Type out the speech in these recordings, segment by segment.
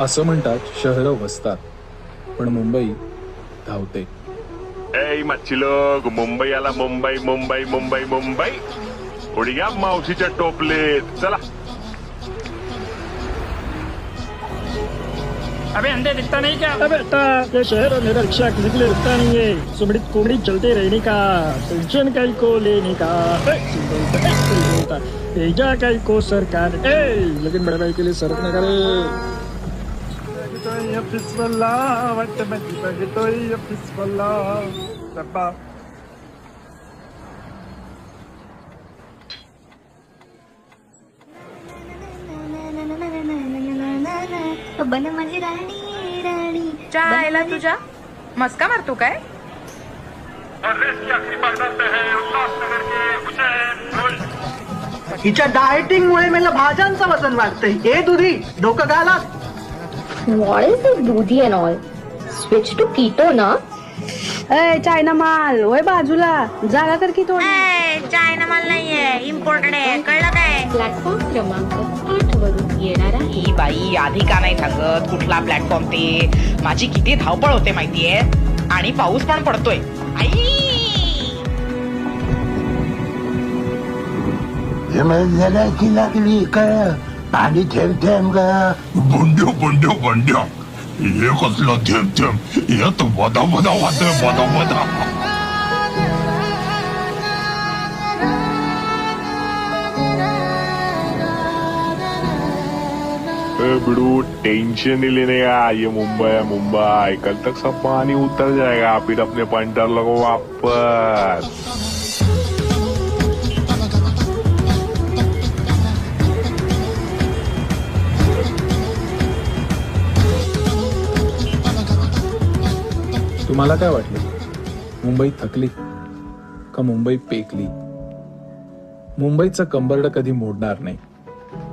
असं म्हणतात शहरं वसतात. पण मुंबई धावते. ए मच्छी लोक मुंबई आला मुंबई मुंबई मुंबई मुंबई. उडीया मावशीच्या टोपलेत. चला. अबे अंधे दिखता नहीं क्या? अबे बेटा ये शहर और मेरा रिक्शा किसी के लिए रुकता नहीं है। कुबड़ी चलते रहने का। टेंशन कई को लेने का। भेजा कई को सरकार। ए लेकिन बड़े भाई के लिए सरकने का रे बन माझी राणी राणी. चायला तुझ्या? मस्का मारतो काय? हिच्या डाएटिंग मुळे मला भाज्यांचं वजन वाढतंय. हे दुधी डोकं घाला. What is the Dudhi and all? Switch to keto ना ए चायना माल वय बाजूला झाला तर की थोडी चायना माल नाहीये इम्पोर्टेड आहे कळलं काय प्लॅटफॉर्म क्रमांक आठ वरून येणार आहे ही बाई आधी का नाही सांगत कुठला प्लॅटफॉर्म ते माझी किती धावपळ होते माहितीये आणि पाऊस पण पडतोय आई जगायची लागली का पाणी थेंब थेंब का बंड्यो बंड्यो बंड्यो। हे कसलं थेंब थेंब हे तर वदा वदा वाटतंय वदा वदा। ए बिड़ू टेंशन ही लेने का। ये मुंबई है मुंबई। कल तक सब पानी उतर जाएगा। फिर अपने पंटर लगो वापस। तुम्हाला काय वाटलं? मुंबई थकली का मुंबई पेकली? मुंबईचं कंबरड कधी मोडणार नाही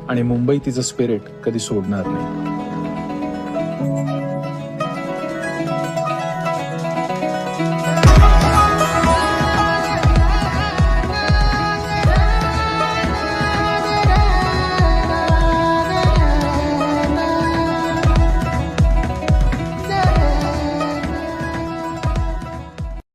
आणि मुंबई तिचं स्पिरिट कधी सोडणार नाही.